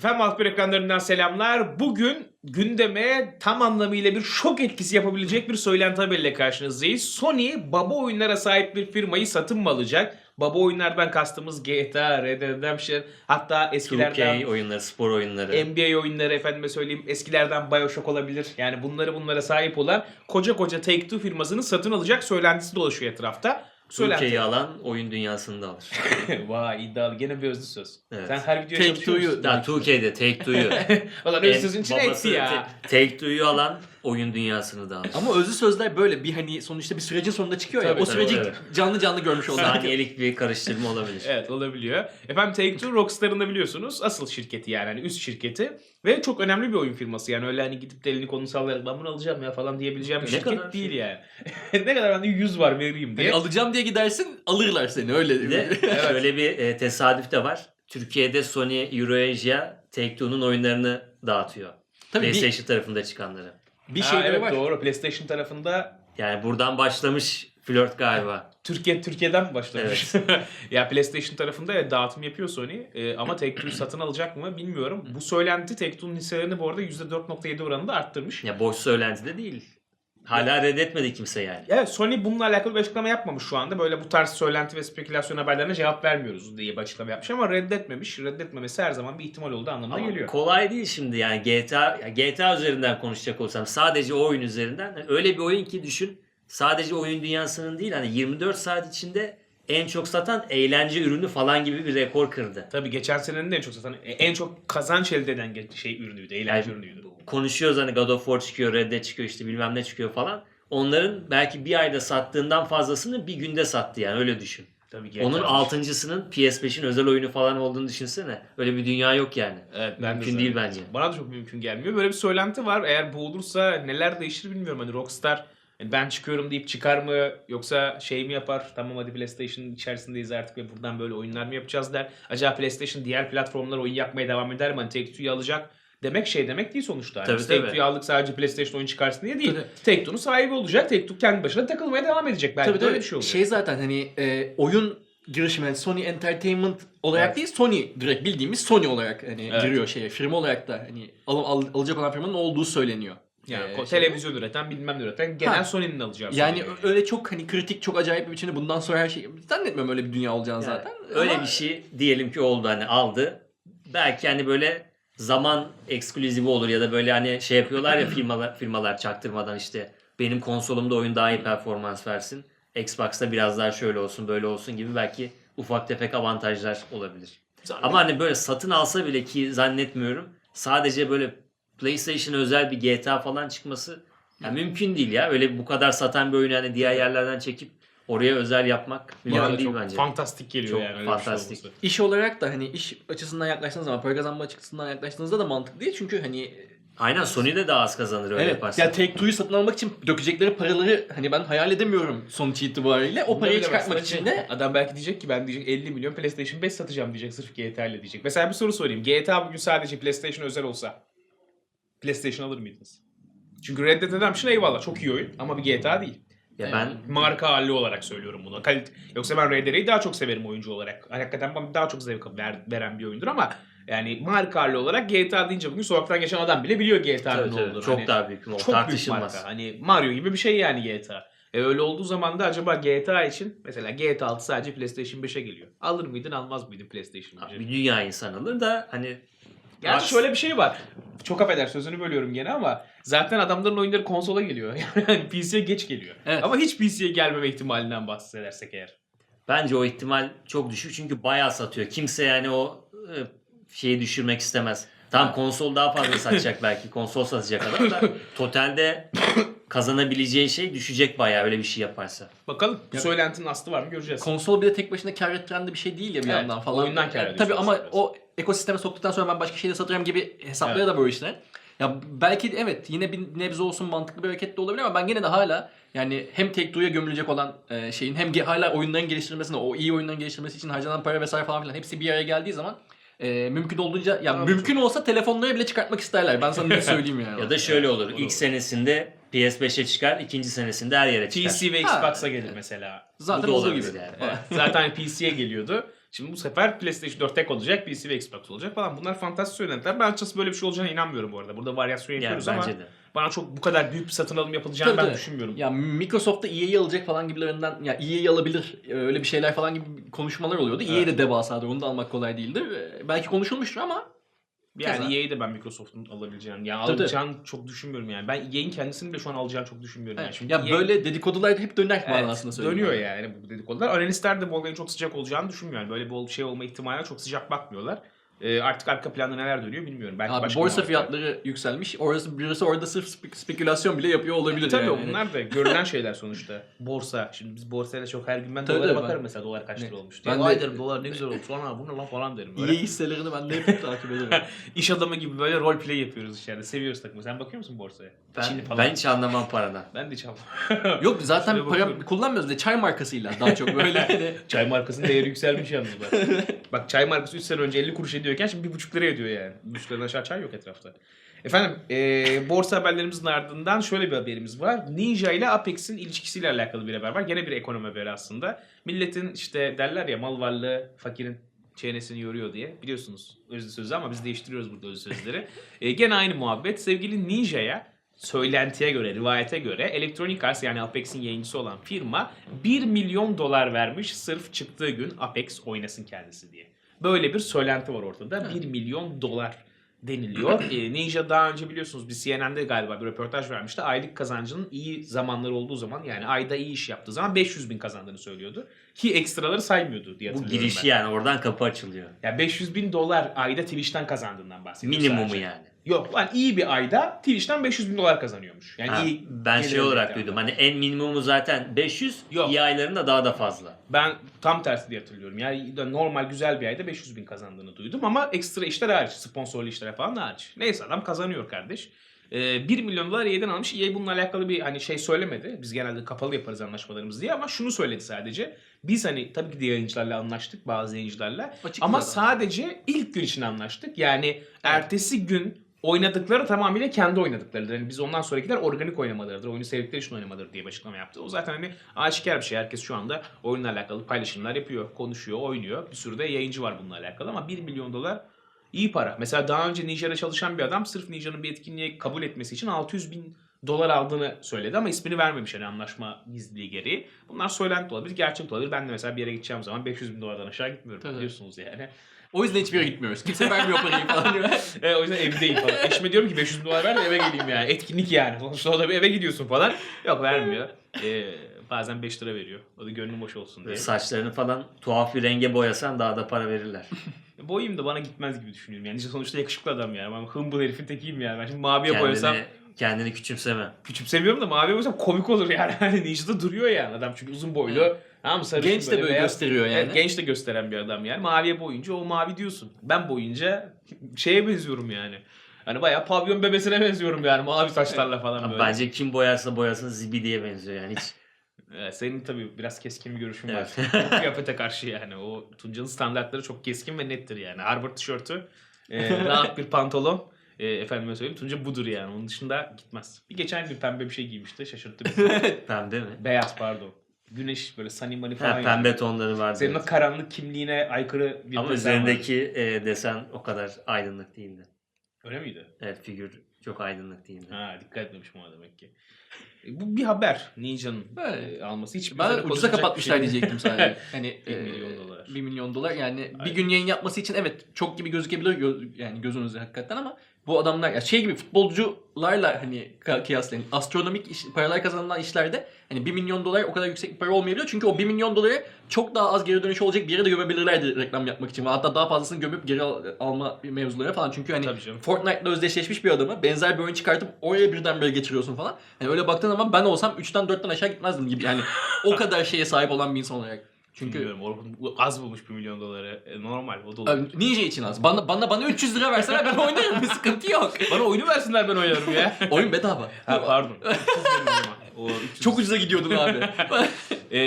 Efendim Altper ekranlarından selamlar. Bugün gündeme tam anlamıyla bir şok etkisi yapabilecek bir söylenti haberiyle karşınızdayız. Sony baba oyunlara sahip bir firmayı satın mı alacak? Baba oyunlardan kastımız GTA, Red Dead Redemption, hatta eskilerden 2K oyunları, spor oyunları. NBA oyunları efendime söyleyeyim eskilerden Bioshock olabilir. Yani bunları bunlara sahip olan koca koca Take-Two firmasını satın alacak söylentisi dolaşıyor etrafta. Söylenti. 2K'yi alan oyun dünyasını da alır. Vay iddialı. Gene bir özlü söz. Evet. Sen her videoya Take çalışıyor Two'yu musun? Daha 2K'de Take-Two'yu. Ulan en özlü sözün içine babası ya. Te- Take-Two'yu alan oyun dünyasını da alır. Ama özlü sözler böyle bir hani sonuçta bir sürecin sonunda çıkıyor ya. Tabii, o tabii, süreci evet. canlı canlı görmüş olduk. Saniyelik bir karıştırma olabilir. Evet olabiliyor. Efendim Take-Two Rockstar'ın da biliyorsunuz asıl şirketi yani hani üst şirketi. Ve çok önemli bir oyun firması yani öyle hani gidip de elini kolunu sallayarak ben bunu alacağım ya falan diyebileceğim bir Ne şirket kadar değil şey? yani. ne kadar bende 100 var vereyim diye. Hani alacağım diye gidersin alırlar seni öyle. Bir de şöyle bir e, tesadüf de var. Türkiye'de Sony Eurasia Take-Two'nun oyunlarını dağıtıyor. Tabii bir, PlayStation tarafında çıkanları. bir şeyleri evet, var. doğru PlayStation tarafında Yani buradan başlamış flört galiba. Türkiye Türkiye'den mi başlamış? ya PlayStation tarafında evet, dağıtım yapıyor Sony Ee, ama Take-Two satın alacak mı bilmiyorum. Bu söylenti Take-Two'nun hisselerini bu arada %4.7 oranında arttırmış. Ya boş söylenti de değil. Hala reddetmedi kimse yani. Evet Sony bununla alakalı bir açıklama yapmamış şu anda. Böyle bu tarz söylenti ve spekülasyon haberlerine cevap vermiyoruz diye bir açıklama yapmış ama reddetmemiş. Reddetmemesi her zaman bir ihtimal olduğu anlamına Ama geliyor. kolay değil şimdi yani GTA GTA üzerinden konuşacak olsam sadece o oyun üzerinden öyle bir oyun ki düşün sadece oyun dünyasının değil hani 24 saat içinde en çok satan eğlence ürünü falan gibi bir rekor kırdı. Tabii geçen senenin de en çok satan, en çok kazanç elde eden şey ürünüydü, eğlence Yani ürünüydü. konuşuyoruz hani God of War çıkıyor, Red Dead çıkıyor işte bilmem ne çıkıyor falan. Onların belki bir ayda sattığından fazlasını bir günde sattı yani öyle düşün. Tabii Onun altıncısının PS5'in özel oyunu falan olduğunu düşünsene. Öyle bir dünya yok yani. Evet, ben de Mümkün zaten- değil bence. Bana da çok mümkün gelmiyor. Böyle bir söylenti var. Eğer bu olursa neler değişir bilmiyorum. Hani Rockstar hani ben çıkıyorum deyip çıkar mı yoksa şey mi yapar? Tamam hadi PlayStation içerisindeyiz artık ve buradan böyle oyunlar mı yapacağız der. Acaba PlayStation diğer platformlara oyun yapmaya devam eder mi? Hani Take-Two'yu alacak demek şey demek değil sonuçta. Hani Tabii, biz tabii. Take-Two'yu aldık sadece PlayStation oyun çıkarsın diye değil. Take-Two'nun sahibi olacak. Take-Two kendi başına takılmaya devam edecek. Belki Tabii de öyle tabii. bir şey olacak. Şey zaten hani e, oyun girişimi yani Sony Entertainment olarak Evet. değil Sony direkt bildiğimiz Sony olarak hani Evet. giriyor şeye. Firma olarak da hani al, al- alacak olan firmanın olduğu söyleniyor. Yani Ee, şey- televizyon üreten bilmem ne üreten genel Ha. Sony'nin alacağı. Yani ö- öyle çok hani kritik çok acayip bir biçimde bundan sonra her şey zannetmiyorum öyle bir dünya olacağını Yani zaten. Öyle Ama- bir şey diyelim ki oldu hani aldı. Belki hani böyle zaman ekskluzivi olur ya da böyle hani şey yapıyorlar ya firmalar, firmalar çaktırmadan işte benim konsolumda oyun daha iyi performans versin. Xbox'ta biraz daha şöyle olsun böyle olsun gibi belki ufak tefek avantajlar olabilir. Ama hani böyle satın alsa bile ki zannetmiyorum sadece böyle PlayStation özel bir GTA falan çıkması ya mümkün değil ya. Öyle bu kadar satan bir oyunu hani diğer yerlerden çekip oraya özel yapmak mümkün Bana değil çok bence. fantastik geliyor Çok yani. öyle bir şey fantastik. olması. İş olarak da hani iş açısından yaklaştığınız zaman para kazanma açısından yaklaştığınızda da mantıklı değil. Çünkü hani Aynen Sony de daha az kazanır öyle evet yaparsa. ya Take-Two'yu satın almak için dökecekleri paraları hani ben hayal edemiyorum sonuç itibariyle. O Bunda parayı bile çıkartmak baksana için şey, de Adam belki diyecek ki ben diyecek 50 milyon PlayStation 5 satacağım diyecek sırf GTA ile diyecek. Mesela bir soru sorayım. GTA bugün sadece PlayStation özel olsa PlayStation alır mıydınız? Çünkü Red Dead Redemption eyvallah çok iyi oyun ama bir GTA değil. ya Evet. ben Marka hali olarak söylüyorum bunu. Kalite... Yoksa ben Red Dead'i daha çok severim oyuncu olarak. Hakikaten bana daha çok zevk ver- veren bir oyundur ama yani marka hali olarak GTA deyince bugün sokaktan geçen adam bile biliyor GTA'nın ne olduğunu. çok Hani- daha büyük bir çok büyük tartışılmaz. marka. Hani Mario gibi bir şey yani GTA. E öyle olduğu zaman da acaba GTA için mesela GTA 6 sadece PlayStation 5'e geliyor. Alır mıydın almaz mıydın PlayStation 5'e? Bir dünya insan alır da hani Gerçi Aks- şöyle bir şey var. Çok affeder sözünü bölüyorum gene ama zaten adamların oyunları konsola geliyor. Yani PC'ye geç geliyor. Evet. Ama hiç PC'ye gelmeme ihtimalinden bahsedersek eğer. bence o ihtimal çok düşük çünkü bayağı satıyor. Kimse yani o e, şeyi düşürmek istemez. Tam konsol daha fazla satacak belki. Konsol satacak adam da totalde kazanabileceği şey düşecek bayağı öyle bir şey yaparsa. Bakalım Ya- söylentinin aslı var mı göreceğiz. konsol bir de tek başına kar ettiren de bir şey değil ya bir Evet, yandan falan. oyundan kar ediyorsun Tabii ama aslında. o ekosisteme soktuktan sonra ben başka şeyde satacağım gibi hesapları da böyle işler. Ya belki de evet yine bir nebze olsun mantıklı bir hareket de olabilir ama ben gene de hala yani hem Take-Two'ya gömülecek olan e, şeyin hem ge- hala oyunların geliştirilmesine, o iyi oyunların geliştirilmesi için harcanan para vesaire falan filan hepsi bir araya geldiği zaman e, mümkün olduğunca ya Tabii. mümkün olsa telefonlara bile çıkartmak isterler. Ben sana ne söyleyeyim yani. Ya da şöyle olur. İlk senesinde PS5'e çıkar, ikinci senesinde her yere çıkar. PC ve. Xbox'a gelir mesela. Zaten Bu da olduğu olabilir gibi. yani. Evet, Zaten PC'ye geliyordu. Şimdi bu sefer PlayStation 4 tek olacak, PC ve Xbox olacak falan. Bunlar fantastik söylentiler. Ben açıkçası böyle bir şey olacağına inanmıyorum bu arada. Burada varyasyon Yani yapıyoruz bence ama de. Bana çok bu kadar büyük bir satın alım yapılacağını Tabii, ben tabii. düşünmüyorum. Ya Microsoft da EA'yi alacak falan gibilerinden ya EA'yi alabilir öyle bir şeyler falan gibi konuşmalar oluyordu. EA de devasadır onu da almak kolay değildir. Ee, Belki konuşulmuştur ama Yani. EA'yi de ben Microsoft'un alabileceğini, yani Tabii, alacağını çok düşünmüyorum yani. Ben EA'in kendisini de şu an alacağını çok düşünmüyorum. Yani. Çünkü ya EA böyle dedikodular hep döner Evet, manasında söylüyorum. dönüyor yani bu dedikodular. Analistler de bu olayın çok sıcak olacağını düşünmüyor. Yani böyle bir şey olma ihtimaline çok sıcak bakmıyorlar. Ee, artık arka planda neler dönüyor bilmiyorum. Belki Abi başka borsa fiyatları yükselmiş. Orası birisi orada sırf spe- spekülasyon bile yapıyor olabilir Tabii yani. bunlar da görülen şeyler sonuçta. Borsa. Şimdi biz borsaya da çok her gün ben Tabii, dolara bakarım ben- mesela dolar kaç lira olmuş. Ben Ben de- derim dolar ne güzel olmuş falan bu ne lan falan derim. Böyle. EA hisselerini ben de hep takip ederim. İş adamı gibi böyle rol play yapıyoruz içeride. Seviyoruz takımı. Sen bakıyor musun borsaya? Ben, falan. ben hiç anlamam paradan. Ben de hiç almam. Yok zaten Şöyle para bakıyorum. kullanmıyoruz. De çay markasıyla daha çok böyle. hani Çay markasının değeri yükselmiş yalnız bak. bak çay markası 3 sene önce 50 kuruş ediyorken şimdi 1,5 lira ediyor yani. 3 liradan aşağı çay yok etrafta. Efendim e, borsa haberlerimizin ardından şöyle bir haberimiz var. Ninja ile Apex'in ilişkisiyle alakalı bir haber var. Gene bir ekonomi haberi aslında. Milletin işte derler ya mal varlığı fakirin çenesini yoruyor diye. Biliyorsunuz özlü sözü ama biz değiştiriyoruz burada özlü sözleri. e, gene aynı muhabbet. Sevgili Ninja'ya söylentiye göre, rivayete göre Electronic Arts yani Apex'in yayıncısı olan firma 1 milyon dolar vermiş sırf çıktığı gün Apex oynasın kendisi diye. Böyle bir söylenti var ortada. 1 milyon dolar deniliyor. Ee, Ninja daha önce biliyorsunuz bir CNN'de galiba bir röportaj vermişti. Aylık kazancının iyi zamanları olduğu zaman yani ayda iyi iş yaptığı zaman 500 bin kazandığını söylüyordu. Ki ekstraları saymıyordu diye Bu hatırlıyorum girişi ben. yani oradan kapı açılıyor. Ya 500 bin dolar ayda Twitch'ten kazandığından bahsediyor Minimumu sadece. yani. Yok lan iyi bir ayda Twitch'ten 500 bin dolar kazanıyormuş. Yani Ha, iyi ben şey olarak duydum. Hani en minimumu zaten 500, Yok. iyi aylarında daha da fazla. Ben tam tersi diye hatırlıyorum. Yani normal güzel bir ayda 500 bin kazandığını duydum ama ekstra işler hariç, sponsorlu işlere falan da hariç. Neyse adam kazanıyor kardeş. Ee, 1 milyon dolar EA'den almış. EA bununla alakalı bir hani şey söylemedi. Biz genelde kapalı yaparız anlaşmalarımızı diye ama şunu söyledi sadece. Biz hani tabii ki de yayıncılarla anlaştık bazı yayıncılarla. Açık Ama sadece ilk gün için anlaştık. Yani ertesi gün oynadıkları tamamıyla kendi oynadıklarıdır. Yani biz ondan sonrakiler organik oynamalarıdır. Oyunu sevdikleri için oynamaları diye bir açıklama yaptı. O zaten hani aşikar bir şey. Herkes şu anda oyunla alakalı paylaşımlar yapıyor, konuşuyor, oynuyor. Bir sürü de yayıncı var bununla alakalı ama 1 milyon dolar iyi para. Mesela daha önce Ninja'da çalışan bir adam sırf Ninja'nın bir etkinliği kabul etmesi için 600 bin dolar aldığını söyledi ama ismini vermemiş hani anlaşma gizliliği gereği. Bunlar söylenti olabilir, gerçek olabilir. Ben de mesela bir yere gideceğim zaman 500 bin dolardan aşağı gitmiyorum Tabii. biliyorsunuz yani. O yüzden hiçbir yere gitmiyoruz. Kimse vermiyor parayı falan. diyor. E, o yüzden evdeyim falan. Eşime diyorum ki 500 bin dolar ver de eve geleyim yani. Etkinlik yani. Sonuçta o da bir eve gidiyorsun falan. Yok vermiyor. E, bazen 5 lira veriyor. O da gönlüm boş olsun diye. Saçlarını falan tuhaf bir renge boyasan daha da para verirler. Boyum da bana gitmez gibi düşünüyorum. Yani sonuçta yakışıklı adam yani. Ben hımbıl herifin tekiyim yani. Ben şimdi maviye boyasam kendini, kendini küçümseme. küçümsemiyorum da maviye boyasam komik olur yani. Hani Ninja'da duruyor yani adam çünkü uzun boylu. Tamam? Sarışın Genç de böyle beyaz- gösteriyor yani. Evet, genç de gösteren bir adam yani. Maviye boyunca o mavi diyorsun. Ben boyunca şeye benziyorum yani. Hani bayağı pavyon bebesine benziyorum yani mavi saçlarla falan böyle. Bence kim boyarsa boyasın zibidiye benziyor yani hiç. Senin tabii biraz keskin bir görüşün var. Evet. O kıyafete karşı yani. O Tunca'nın standartları çok keskin ve nettir yani. Harvard tişörtü, e, rahat bir pantolon. E, efendime söyleyeyim Tunca budur yani. Onun dışında gitmez. Bir geçen gün pembe bir şey giymişti. Şaşırttı beni. Pembe mi? Beyaz pardon. Güneş böyle sunny money falan. Ha, yani. pembe tonları vardı. Senin o karanlık kimliğine aykırı bir Ama vardı. üzerindeki e, desen o kadar aydınlık değildi. Öyle miydi? Evet figür çok aydınlık değildi. Ha dikkat etmemişim ona demek ki. E, bu bir haber Ninja'nın Evet. alması. Hiç Ben ucuza bir kapatmışlar şey- diyecektim sadece. Hani Bir e, milyon dolar. 1 milyon dolar yani bir Aynen. gün yayın yapması için evet çok gibi gözükebilir gö- yani gözünüzde hakikaten ama bu adamlar ya şey gibi futbolcularla hani kıyaslayın astronomik iş, paralar kazanılan işlerde hani 1 milyon dolar o kadar yüksek bir para olmayabiliyor çünkü o 1 milyon doları çok daha az geri dönüş olacak bir yere de gömebilirlerdi reklam yapmak için. Hatta daha fazlasını gömüp geri al- alma mevzuları falan çünkü hani. Fortnite'la özdeşleşmiş bir adamı benzer bir oyun çıkartıp oraya birdenbire geçiriyorsun falan. Yani öyle baktığın zaman ben olsam 3'ten 4'ten aşağı gitmezdim gibi. Yani o kadar şeye sahip olan bir insan olarak. Çünkü Bilmiyorum Orkun az bulmuş 1 milyon doları. E, normal o da olur. Abi, Ninja için az. Bana bana bana 300 lira verseler ben oynarım. Bir sıkıntı yok. Bana oyunu versinler ben oynarım ya. Oyun bedava. ha pardon. 300 verin o zaman. O 300. Çok ucuza gidiyordun abi. Ee,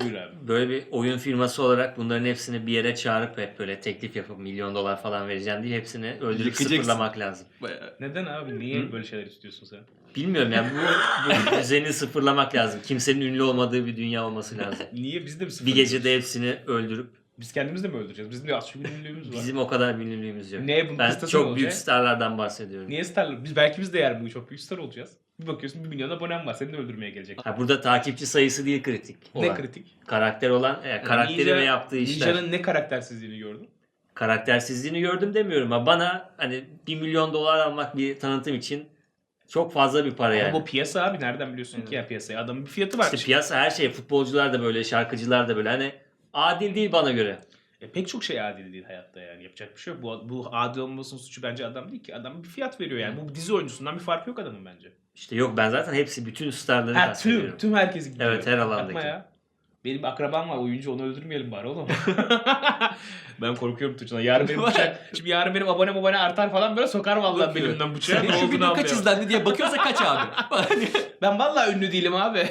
buyur abi. Böyle bir oyun firması olarak bunların hepsini bir yere çağırıp hep böyle teklif yapıp milyon dolar falan vereceğim diye hepsini öldürüp Yıkacaksın. sıfırlamak lazım. Neden abi? Niye Hı? böyle şeyler istiyorsun sen? Bilmiyorum yani bu, bu düzeni sıfırlamak lazım. Kimsenin ünlü olmadığı bir dünya olması lazım. Niye biz de mi? Bir gecede hepsini öldürüp Biz kendimiz de mi öldüreceğiz? Bizim de az çok ünlülüğümüz var. Bizim o kadar ünlülüğümüz yok. Neye bunun Ben kıstası çok olacak? büyük starlardan bahsediyorum. Niye starlar? Biz belki biz de yarın bu çok büyük star olacağız. Bir bakıyorsun bir milyon abonem var. Seni de öldürmeye gelecek. Ha, burada takipçi sayısı değil kritik. Ne olan. kritik? Karakter olan, e, karakteri Ninja- ve yaptığı işler. Ninja'nın ne karaktersizliğini gördün? Karaktersizliğini gördüm demiyorum ama bana hani 1 milyon dolar almak bir tanıtım için çok fazla bir para yani. Ama bu piyasa abi nereden biliyorsun ki ya piyasayı? Adamın bir fiyatı var. İşte piyasa her şey. Futbolcular da böyle, şarkıcılar da böyle. Hani adil değil bana göre. E, pek çok şey adil değil hayatta yani. Yapacak bir şey yok. Bu, bu adil olmasının suçu bence adam değil ki. Adam bir fiyat veriyor yani. Bu dizi oyuncusundan bir farkı yok adamın bence. İşte yok ben zaten hepsi bütün starları Ha, kastediyorum. tüm, tüm herkesi gidiyor. Evet, her alandaki. Yapma ya. Benim akrabam var oyuncu onu öldürmeyelim bari oğlum. ben korkuyorum Tuğçe'den. Yarın benim bıçak, şimdi yarın benim abone abone artar falan böyle sokar vallahi belimden bıçağı. Senin şu video kaç izlendi diye bakıyorsa kaç abi? Ben vallahi ünlü değilim abi.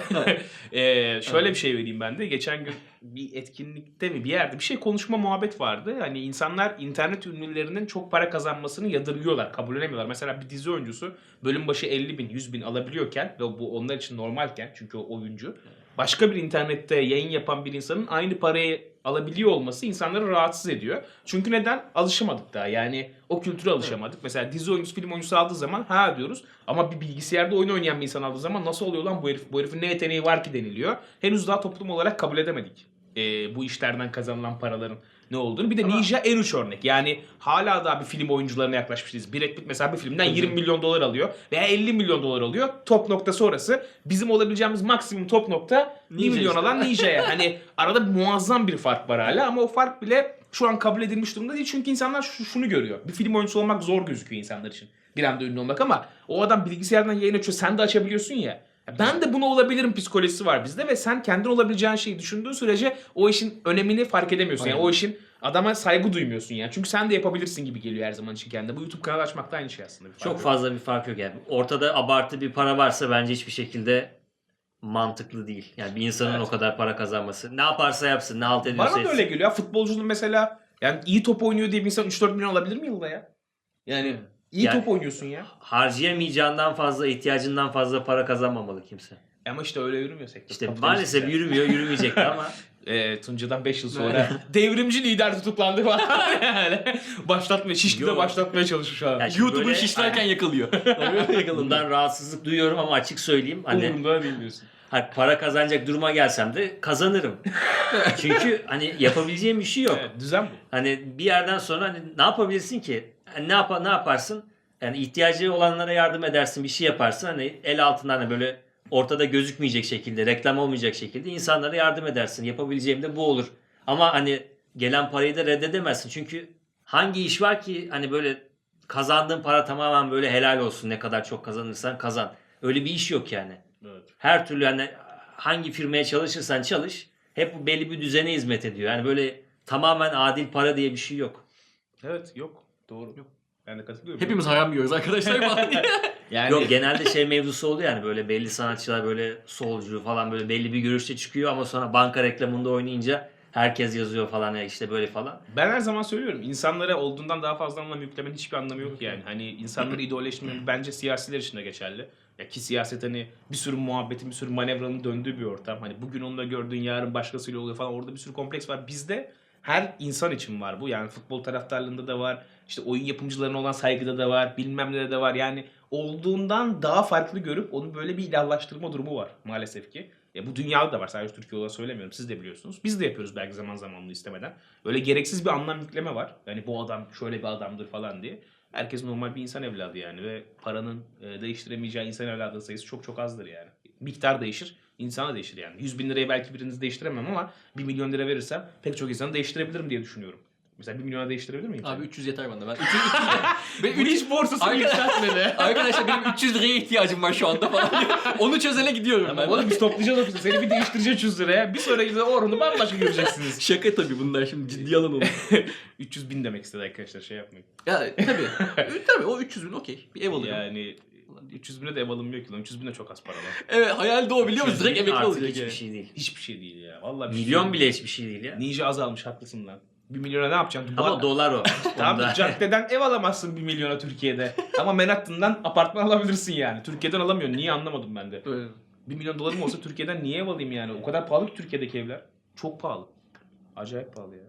ee, şöyle bir şey vereyim ben de. Geçen gün bir etkinlikte mi bir yerde bir şey konuşma muhabbet vardı. Hani insanlar internet ünlülerinin çok para kazanmasını yadırgıyorlar. Kabullenemiyorlar. Mesela bir dizi oyuncusu bölüm başı 50 bin 100 bin alabiliyorken ve bu onlar için normalken çünkü o oyuncu. Başka bir internette yayın yapan bir insanın aynı parayı alabiliyor olması insanları rahatsız ediyor. Çünkü neden? Alışamadık daha. Yani o kültüre alışamadık. Mesela dizi oyuncusu, film oyuncusu aldığı zaman ha diyoruz. Ama bir bilgisayarda oyun oynayan bir insan aldığı zaman nasıl oluyor lan bu herif? Bu herifin ne yeteneği var ki deniliyor. Henüz daha toplum olarak kabul edemedik. Ee, bu işlerden kazanılan paraların ne olduğunu. Bir de Ama- Ninja en uç örnek. Yani hala daha bir film oyuncularına yaklaşmışız. Brad Pitt mesela bir filmden 20 milyon dolar alıyor veya 50 milyon dolar alıyor. Top noktası orası. Bizim olabileceğimiz maksimum top nokta 1 Ninja milyon işte. alan Ninja'ya. Hani arada muazzam bir fark var hala ama o fark bile şu an kabul edilmiş durumda değil. Çünkü insanlar şu- şunu görüyor. Bir film oyuncusu olmak zor gözüküyor insanlar için. Bir anda ünlü olmak ama o adam bilgisayardan yayın açıyor. Sen de açabiliyorsun ya. Ben de bunu olabilirim psikolojisi var bizde ve sen kendin olabileceğin şeyi düşündüğün sürece o işin önemini fark edemiyorsun. Yani Aynen. o işin adama saygı duymuyorsun yani. Çünkü sen de yapabilirsin gibi geliyor her zaman için kendine. Bu YouTube kanalı açmak da aynı şey aslında. Bir fark Çok yok. fazla bir fark yok yani. Ortada abartı bir para varsa bence hiçbir şekilde mantıklı değil. Yani bir insanın Evet. o kadar para kazanması. Ne yaparsa yapsın, ne halt ediyorsa Bana da öyle geliyor. Futbolcunun mesela yani iyi top oynuyor diye bir insan 3-4 milyon alabilir mi yılda ya? Yani iyi Yani- top oynuyorsun ya. Harcayamayacağından fazla, ihtiyacından fazla para kazanmamalı kimse. Ama işte öyle yürümüyor sektör. İşte maalesef yani. yürümüyor, yürümeyecek de ama Ee, Tunca'dan 5 yıl sonra devrimci lider tutuklandı falan. yani başlatmaya, Şişli'de başlatmaya çalışıyor şu an. Ya şimdi YouTube'un böyle- şişlerken yakalıyor. bundan rahatsızlık duyuyorum ama açık söyleyeyim. Hani Umurumda değil diyorsun. Hani para kazanacak duruma gelsem de kazanırım. Çünkü hani yapabileceğim bir şey yok. Evet, düzen bu. Hani bir yerden sonra hani ne yapabilirsin ki? Hani ne yap ne yaparsın? Yani ihtiyacı olanlara yardım edersin, bir şey yaparsın. Hani el altından hani böyle ortada gözükmeyecek şekilde, reklam olmayacak şekilde insanlara yardım edersin. Yapabileceğim de bu olur. Ama hani gelen parayı da reddedemezsin. Çünkü hangi iş var ki hani böyle kazandığın para tamamen böyle helal olsun. Ne kadar çok kazanırsan kazan. Öyle bir iş yok yani. Evet. Her türlü hani hangi firmaya çalışırsan çalış hep belli bir düzene hizmet ediyor. Yani böyle tamamen adil para diye bir şey yok. Evet yok. Doğru. Yok. Ben de katılıyorum. Hepimiz haram yiyoruz arkadaşlar. yani Yok genelde şey mevzusu oluyor yani böyle belli sanatçılar böyle solcu falan böyle belli bir görüşte çıkıyor ama sonra banka reklamında oynayınca herkes yazıyor falan ya işte böyle falan. Ben her zaman söylüyorum insanlara olduğundan daha fazla anlam yüklemenin hiçbir anlamı yok yani. Hani insanları idolleştirmenin bence siyasiler için de geçerli. Ya ki siyaset hani bir sürü muhabbetin, bir sürü manevranın döndüğü bir ortam. Hani bugün onunla gördüğün yarın başkasıyla oluyor falan orada bir sürü kompleks var. Bizde her insan için var bu. Yani futbol taraftarlığında da var. İşte oyun yapımcılarına olan saygıda da var. Bilmem ne de var. Yani olduğundan daha farklı görüp onu böyle bir ilahlaştırma durumu var maalesef ki. Ya bu dünyada da var. Sadece Türkiye olarak söylemiyorum. Siz de biliyorsunuz. Biz de yapıyoruz belki zaman zaman bunu istemeden. Öyle gereksiz bir anlam yükleme var. Yani bu adam şöyle bir adamdır falan diye. Herkes normal bir insan evladı yani ve paranın e, değiştiremeyeceği insan evladı sayısı çok çok azdır yani. Miktar değişir, insana değişir yani. 100 bin lirayı belki birinizi değiştiremem ama 1 milyon lira verirsem pek çok insanı değiştirebilirim diye düşünüyorum. Mesela 1 milyona değiştirebilir miyim? Abi seni? 300 yeter bana. Ben 300, 300 ben Bu 300 hiç borsasını Arka- yükseltmedi. Arkadaşlar benim 300 liraya ihtiyacım var şu anda falan. Onu çözene gidiyorum Tamam ben. oğlum biz toplayacağız ofisi. Seni bir değiştireceğiz 300 liraya. Bir sonraki de oranı bambaşka göreceksiniz. Şaka tabii bunlar şimdi ciddi alalım. 300 bin demek istedi arkadaşlar şey yapmayın. ya tabii. tabii o 300 bin okey. Bir ev alırım. Yani 300 bine de ev alınmıyor ki lan. 300 bin de çok az para lan. Evet hayal de o biliyor musun? Direkt emekli Artık olacak hiçbir yani. şey değil. Hiçbir şey değil ya. Vallahi bir şey Milyon değil. bile hiçbir şey değil ya. Ninja azalmış haklısın lan. 1 milyona ne yapacaksın? Ama dolar o. Tamam caddeden ev alamazsın 1 milyona Türkiye'de. Ama Manhattan'dan apartman alabilirsin yani. Türkiye'den alamıyorsun. Niye anlamadım ben de. Evet. 1 milyon dolarım olsa Türkiye'den niye ev alayım yani? O kadar pahalı ki Türkiye'deki evler. Çok pahalı. Acayip pahalı ya.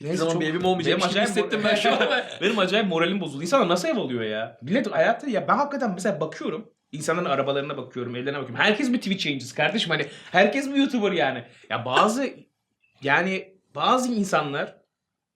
Hiçbir zaman bir evim olmayacakmış benim gibi acayip hissettim ben şu an. Benim acayip moralim bozuldu. İnsanlar nasıl ev alıyor ya? Millet hayatta ya ben hakikaten mesela bakıyorum. İnsanların arabalarına bakıyorum, evlerine bakıyorum. Herkes bir Twitch yayıncısı kardeşim hani. Herkes bir YouTuber yani. Ya bazı yani bazı insanlar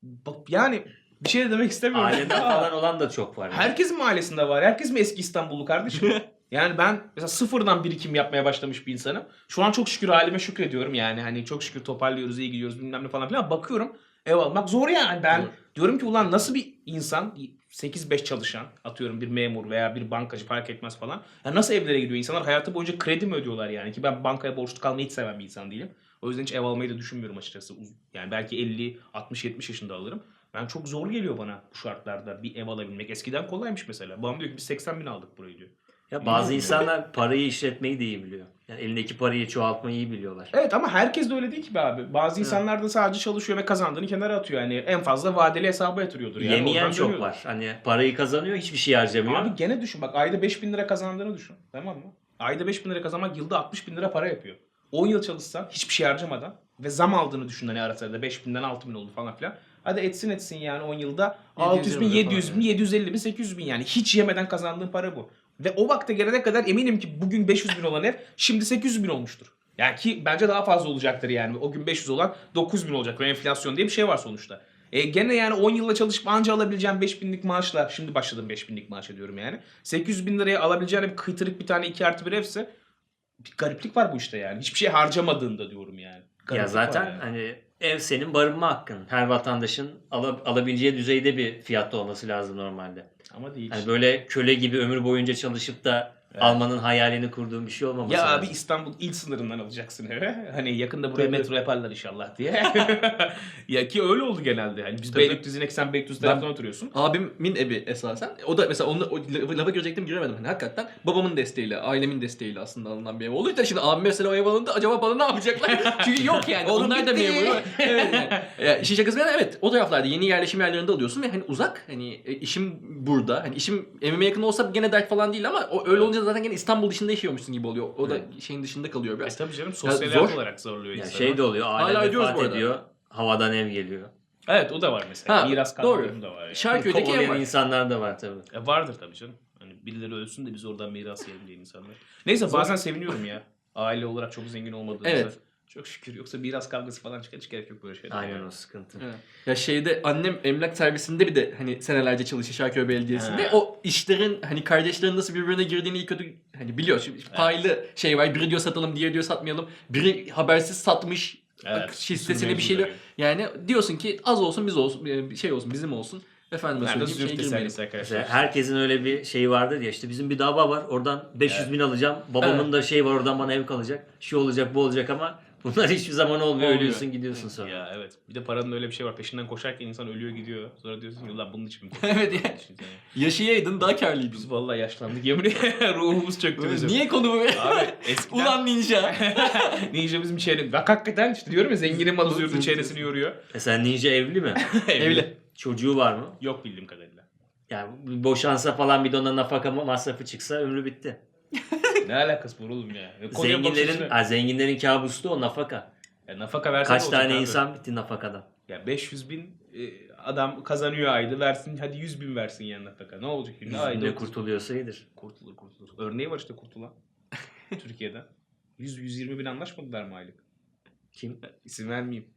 bak yani bir şey de demek istemiyorum. Aileden falan olan da çok var. yani. Herkesin mi ailesinde var? Herkes mi eski İstanbullu kardeşim? yani ben mesela sıfırdan birikim yapmaya başlamış bir insanım. Şu an çok şükür halime şükrediyorum yani. Hani çok şükür toparlıyoruz, iyi gidiyoruz bilmem ne falan filan. Bakıyorum ev almak zor yani. Ben Zor. diyorum ki ulan nasıl bir insan 8-5 çalışan atıyorum bir memur veya bir bankacı fark etmez falan. Ya nasıl evlere gidiyor? İnsanlar hayatı boyunca kredi mi ödüyorlar yani? Ki ben bankaya borçlu kalmayı hiç seven bir insan değilim. O yüzden hiç ev almayı da düşünmüyorum açıkçası. Yani belki 50, 60, 70 yaşında alırım. Ben çok zor geliyor bana bu şartlarda bir ev alabilmek. Eskiden kolaymış mesela. Babam diyor ki biz 80 bin aldık burayı diyor. Ya bazı insanlar parayı işletmeyi de iyi biliyor. Yani elindeki parayı çoğaltmayı iyi biliyorlar. Evet ama herkes de öyle değil ki be abi. Bazı insanlar da sadece çalışıyor ve kazandığını kenara atıyor. Yani en fazla vadeli hesaba yatırıyordur. Yani. Yemeyen Oradan çok dönüyor. var. Hani parayı kazanıyor hiçbir şey harcamıyor. Abi gene düşün bak ayda 5 bin lira kazandığını düşün. Tamam mı? Ayda 5 bin lira kazanmak yılda 60 bin lira para yapıyor. 10 yıl çalışsan hiçbir şey harcamadan ve zam aldığını düşün hani ara sırada 5 binden 6 bin oldu falan filan. Hadi etsin etsin yani 10 yılda 600 bin, 700 bin 700 bin, 750 bin, 800 bin yani. Hiç yemeden kazandığın para bu. Ve o vakte gelene kadar eminim ki bugün 500 bin olan ev şimdi 800 bin olmuştur. Yani ki bence daha fazla olacaktır yani. O gün 500 olan 9 bin olacak enflasyon diye bir şey var sonuçta. E gene yani 10 yılda çalışıp anca alabileceğim 5 binlik maaşla, şimdi başladım 5 binlik maaş ediyorum yani. 800 bin liraya alabileceğin bir kıytırık bir tane 2 artı bir evse bir gariplik var bu işte yani. Hiçbir şey harcamadığında diyorum yani. ya Gariplik zaten var yani. hani ev senin barınma hakkın. Her vatandaşın ala- alabileceği düzeyde bir fiyatta olması lazım normalde. Ama değil. Hani böyle köle gibi ömür boyunca çalışıp da Evet. almanın hayalini kurduğun bir şey olmaması Ya lazım. abi İstanbul il sınırından alacaksın eve. Hani yakında buraya Tabii. metro yaparlar inşallah diye. ya ki öyle oldu genelde. Hani biz Tabii. Beylikdüzü'ne sen Beylikdüzü tarafından oturuyorsun. Abimin evi esasen. O da mesela onu o lafı girecektim giremedim. Hani hakikaten babamın desteğiyle, ailemin desteğiyle aslında alınan bir ev olduğu için şimdi abim mesela o ev alındı acaba bana ne yapacaklar? Çünkü yok yani. Oğlum Onlar da bitti. memur. evet yani. Ya, işin şakası bir yana evet o taraflarda yeni yerleşim yerlerinde alıyorsun ve hani uzak hani e, işim burada. Hani işim evime yakın olsa gene dert falan değil ama o öyle olunca zaten gene İstanbul dışında yaşıyormuşsun gibi oluyor. O da şeyin dışında kalıyor E biraz. tabii canım sosyal zor. hayat olarak zorluyor Ya insanı. şey de oluyor. Aile Hala vefat ediyor. Havadan ev geliyor. Evet o da var mesela. Ha, Miras durumu da var. Yani. Şarköy'deki ev var. insanlar da var tabii. E vardır tabii canım. Hani birileri ölsün de biz oradan miras yiyelim diye insanlar. Neyse bazen seviniyorum ya. Aile olarak çok zengin olmadığımızda. Evet. Çok şükür. Yoksa miras kavgası falan çıkar hiç gerek yok böyle şeyler. Aynen yani. o sıkıntı. Evet. Ya şeyde annem emlak servisinde bir de hani senelerce çalışıyor Şarköy Belediyesi'nde. Ha. O işlerin hani kardeşlerin nasıl birbirine girdiğini iyi kötü hani biliyor. Şimdi paylı şey var biri diyor satalım diğeri diyor satmayalım. Biri habersiz satmış Evet. hissesini bir Mevzuları. şeyler. Yani diyorsun ki az olsun biz olsun e, şey olsun bizim olsun. Efendim Nerede söyleyeyim şey zürt girmeyelim. serisi arkadaşlar. Mesela herkesin öyle bir şeyi vardır ya işte bizim bir dava var oradan 500 bin alacağım. Babamın da şey var oradan bana ev kalacak. Şu olacak bu olacak ama bunlar hiçbir zaman olmuyor. Olmuyor. Ölüyorsun gidiyorsun sonra. Ya evet. Bir de paranın öyle bir şey var. Peşinden koşarken insan ölüyor gidiyor. Sonra diyorsun ki ulan bunun için mi? Evet ya. Yaşayaydın daha karlıydın. Biz vallahi yaşlandık yemin ederim. Ruhumuz çöktü bizim. Niye konu bu? Abi eskiden Ulan ninja. Ninja bizim çeyre... Bak hakikaten işte diyorum ya zenginin malı zürdü çeyresini yoruyor. Mesela Ninja evli mi? Evli. Çocuğu var mı? Yok bildiğim kadarıyla. Yani boşansa falan bir de ona nafaka masrafı çıksa ömrü bitti. Ne alakası var oğlum ya? Zenginlerin, ha, zenginlerin kabusu da o nafaka. Ya nafaka versen Kaç tane abi? insan bitti nafakadan. Ya 500 bin e, adam kazanıyor ayda versin hadi 100 bin versin yani nafaka. Ne olacak şimdi? Ayda Yüzünde otuz- kurtuluyorsa iyidir. Kurtulur kurtulur. Örneği var işte kurtulan. Türkiye'den. 100-120 bin anlaşmadılar mı aylık? Kim? İsim vermeyeyim.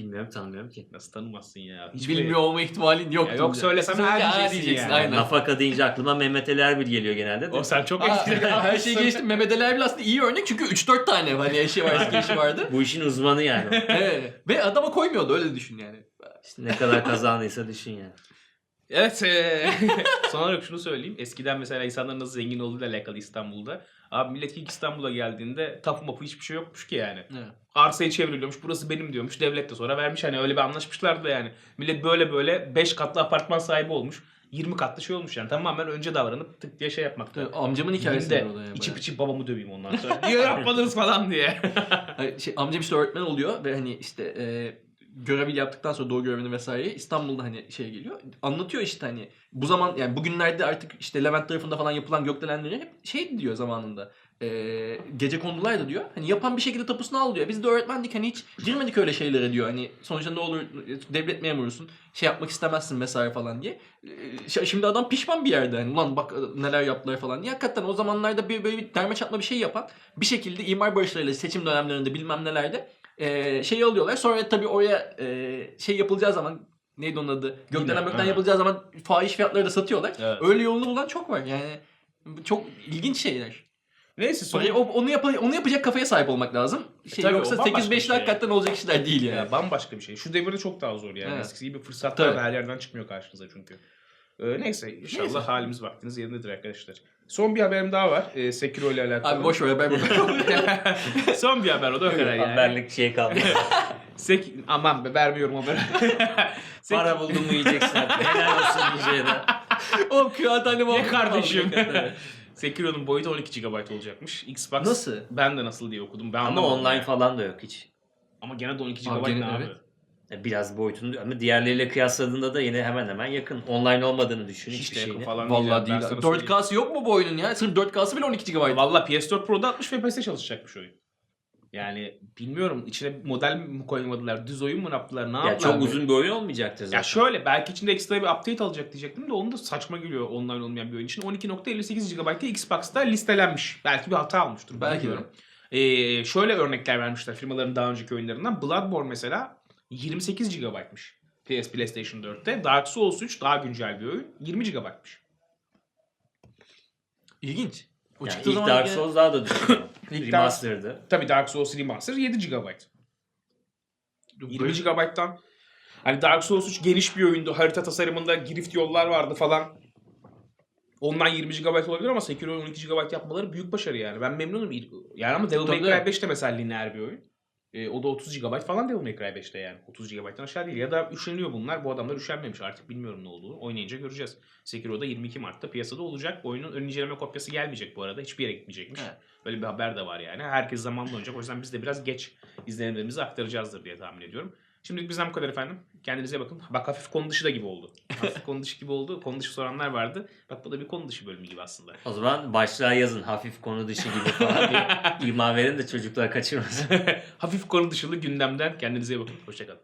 Bilmiyorum tanımıyorum ki. Nasıl tanımazsın ya? Hiç Bilmiyor olma ihtimalin yok. Ya yok söylesem Söyle, ha ha diyeceksin aynen. Nafaka deyince aklıma Mehmet Ali Erbil geliyor genelde de. O sen çok Aa, eski. her şeyi geçtim. Mehmet Ali Erbil aslında iyi örnek çünkü 3-4 tane hani eşi var eski eşi vardı. Bu işin uzmanı yani. evet. Ve adama koymuyordu öyle düşün yani. İşte ne kadar kazandıysa düşün yani. Evet. E, son olarak şunu söyleyeyim. Eskiden mesela insanların nasıl zengin olduğuyla alakalı İstanbul'da. Abi millet ilk İstanbul'a geldiğinde tapu mapu hiçbir şey yokmuş ki yani. Evet. Arsayı çevriliyormuş. Burası benim diyormuş. Devlet de sonra vermiş. Hani öyle bir anlaşmışlardı yani. Millet böyle böyle 5 katlı apartman sahibi olmuş. 20 katlı şey olmuş yani. Tamamen önce davranıp tık diye şey yapmakta. Tabii, Amcamın hikayesi de o da içip babamı döveyim ondan sonra. Niye yapmadınız falan diye. Hani şey, amcam işte öğretmen oluyor ve hani işte e, görevi yaptıktan sonra doğu görevini vesaire İstanbul'da hani şey geliyor. Anlatıyor işte hani bu zaman yani bugünlerde artık işte Levent tarafında falan yapılan gökdelenleri hep şey diyor zamanında. e, gece kondular da diyor. Hani yapan bir şekilde tapusunu al diyor. Biz de öğretmendik hani hiç girmedik öyle şeylere diyor. Hani sonuçta ne olur devlet memurusun. Şey yapmak istemezsin vesaire falan diye. E, şimdi adam pişman bir yerde. Hani, Ulan bak neler yaptılar falan diye. Hakikaten o zamanlarda bir böyle bir derme çatma bir şey yapan bir şekilde imar barışlarıyla seçim dönemlerinde bilmem nelerde e, şeyi alıyorlar. Sonra tabii oraya e, şey yapılacağı zaman neydi onun adı? Gökdelen ha. yapılacağı zaman fahiş fiyatları da satıyorlar. Evet. Öyle yolunu bulan çok var. Yani çok ilginç şeyler. Neyse son... Parayı, o- onu, yap onu yapacak kafaya sahip olmak lazım. Şey, tabii, yoksa o bambaşka 8 bir 5 şey. hakikaten olacak işler değil yani. Ya bambaşka bir şey. Şu devirde çok daha zor yani. Eskisi gibi fırsatlar da her yerden çıkmıyor karşınıza çünkü. Ee, neyse inşallah Neyse. halimiz vaktiniz yerindedir arkadaşlar. Son bir haberim daha var. Ee, Sekiro ile alakalı. Abi boş ver ben Son bir haber o da o kadar yani. Haberlik şey kaldı. Sek aman be vermiyorum haberi. Sek- Para buldun mu yiyeceksin artık. Helal olsun diyeceğine. o kağıthane Ne kardeşim? Sekiro'nun boyutu 12 GB olacakmış. Xbox Nasıl? Ben de nasıl diye okudum. Ben Ama online falan da yok hiç. Ama gene de 12 Abi GB gene- ne abi? evet. Biraz boyutunu ama diğerleriyle kıyasladığında da yine hemen hemen yakın. Online olmadığını düşün Hiç hiçbir de yakın şeyini. falan Vallahi değil. abi. Ben sana söyleyeyim. 4K'sı yok mu bu oyunun ya? Sırf 4K'sı bile 12 GB. Valla PS4 Pro'da 60 FPS'te çalışacakmış oyun. Yani bilmiyorum içine model mi koymadılar, düz oyun mu yaptılar, ne Ya yaptılar? çok uzun bir oyun olmayacaktır zaten. Ya şöyle belki içinde ekstra bir update alacak diyecektim de onu da saçma geliyor online olmayan bir oyun için. 12.58 GB'da Xbox'ta listelenmiş. Belki bir hata olmuştur. Belki bilmiyorum. Ee, şöyle örnekler vermişler firmaların daha önceki oyunlarından. Bloodborne mesela 28 GB'mış PS PlayStation 4'te. Dark Souls 3 daha güncel bir oyun. 20 GB'mış. İlginç. O Yani ilk zaman Dark yine- Souls daha da düşük. İlk Remastered'ı. Tabii Dark Souls Remaster 7 GB. 20 GB'dan hani Dark Souls 3 geniş bir oyundu. Harita tasarımında girift yollar vardı falan. Ondan 20 GB olabilir ama Sekiro'yu 12 GB yapmaları büyük başarı yani. Ben memnunum. Yani ama Devil May. Cry 5 de mesela lineer bir oyun. Ee, o da 30 GB falan Devil May Cry 5'te yani. 30 GB'dan aşağı değil. Ya da üşeniyor bunlar. Bu adamlar üşenmemiş. Artık bilmiyorum ne olduğunu. Oynayınca göreceğiz. Sekiro'da 22 Mart'ta piyasada olacak. Oyunun ön inceleme kopyası gelmeyecek bu arada. Hiçbir yere gitmeyecekmiş. Evet. Böyle bir haber de var yani. Herkes zamanla oynayacak. O yüzden biz de biraz geç izlenimlerimizi aktaracağızdır diye tahmin ediyorum. Şimdilik bizden bu kadar efendim. Kendinize bakın. Bak hafif konu dışı da gibi oldu. Hafif konu dışı gibi oldu. Konu dışı soranlar vardı. Bak bu da bir konu dışı bölümü gibi aslında. O zaman başlığa yazın hafif konu dışı gibi falan bir ima verin de çocuklar kaçırmasın. hafif konu dışılı gündemden kendinize bakın. Hoşçakalın.